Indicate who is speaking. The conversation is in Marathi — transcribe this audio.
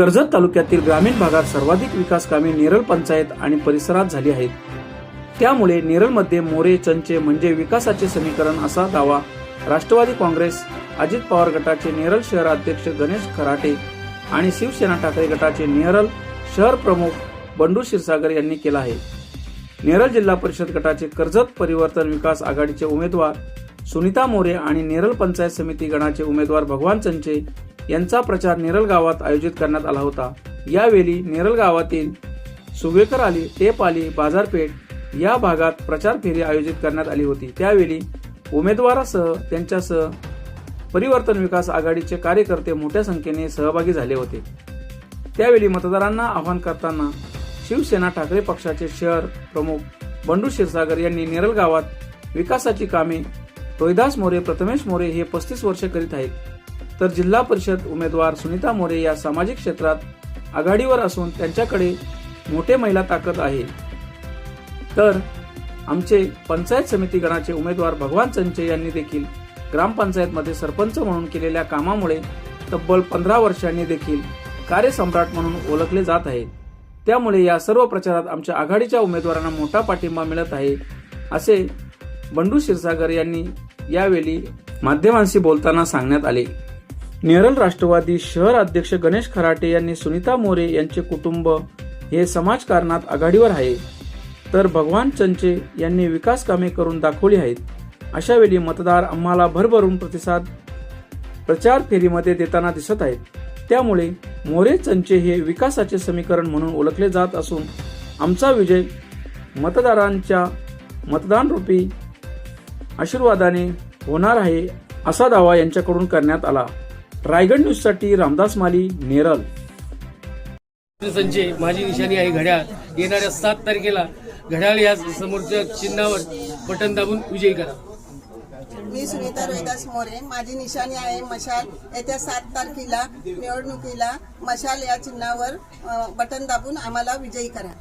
Speaker 1: कर्जत तालुक्यातील ग्रामीण भागात सर्वाधिक विकास कामे नेरळ पंचायत आणि परिसरात झाली आहेत. त्यामुळे नेरळमध्ये मोरे चंचे म्हणजे विकासाचे समीकरण असा दावा राष्ट्रवादी काँग्रेस अजित पवार गटाचे नेरळ शहर अध्यक्ष गणेश खराटे आणि शिवसेना ठाकरे गटाचे नेरळ शहर प्रमुख बंडू क्षीरसागर यांनी केला आहे. नेरळ जिल्हा परिषद गटाचे कर्जत परिवर्तन विकास आघाडीचे उमेदवार सुनीता मोरे आणि नेरळ पंचायत समिती गणाचे उमेदवार भगवान चंचे यांचा प्रचार नेरल गावात आयोजित करण्यात आला होता. यावेळी नेरल गावातील सुगेकर आली टेप आली बाजारपेठ या भागात प्रचार फेरी आयोजित करण्यात आली होती. त्यावेळी उमेदवारासह त्यांच्यासह परिवर्तन विकास आघाडीचे कार्यकर्ते मोठ्या संख्येने सहभागी झाले होते. त्यावेळी मतदारांना आवाहन करताना शिवसेना ठाकरे पक्षाचे शहर प्रमुख बंडू क्षीरसागर यांनी नेरल गावात विकासाची कामे रोहिदास मोरे प्रथमेश मोरे हे पस्तीस वर्ष करीत आहेत. तर जिल्हा परिषद उमेदवार सुनीता मोरे या सामाजिक क्षेत्रात आघाडीवर असून त्यांच्याकडे मोठे महिला ताकद आहे. तर आमचे पंचायत समिती गणाचे उमेदवार भगवान संचय यांनी देखील ग्रामपंचायतमध्ये सरपंच म्हणून केलेल्या कामामुळे तब्बल पंधरा वर्षांनी देखील कार्यसम्राट म्हणून ओळखले जात आहेत त्यामुळे या सर्व प्रचारात आमच्या आघाडीच्या उमेदवारांना मोठा पाठिंबा मिळत आहे असे बंडू क्षीरसागर यांनी यावेळी माध्यमांशी बोलताना सांगण्यात आले. नेरल राष्ट्रवादी शहर अध्यक्ष गणेश खराटे यांनी सुनीता मोरे यांचे कुटुंब हे समाजकारणात आघाडीवर आहे. तर भगवान चंचे यांनी विकास कामे करून दाखवली आहेत. अशा वेळी मतदार आम्हाला भरभरून प्रतिसाद प्रचार फेरीमध्ये देताना दिसत आहेत. त्यामुळे मोरे चंचे हे विकासाचे समीकरण म्हणून ओळखले जात असून आमचा विजय मतदारांच्या मतदानरूपी आशीर्वादाने होणार आहे असा दावा यांच्याकडून करण्यात आला. रायगड न्यूजसाठी रामदास माली नेरळ
Speaker 2: संचय माझी निशाणी आहे घड्याळ. येणाऱ्या सात तारखेला घड्याळ या समोरच्या चिन्हावर बटन दाबून विजयी करा.
Speaker 3: मी सुनीता रोहिदास मोरे. माझी निशाणी आहे मशाल. येत्या सात तारखेला निवडणुकीला मशाल या चिन्हावर बटन दाबून आम्हाला विजयी करा.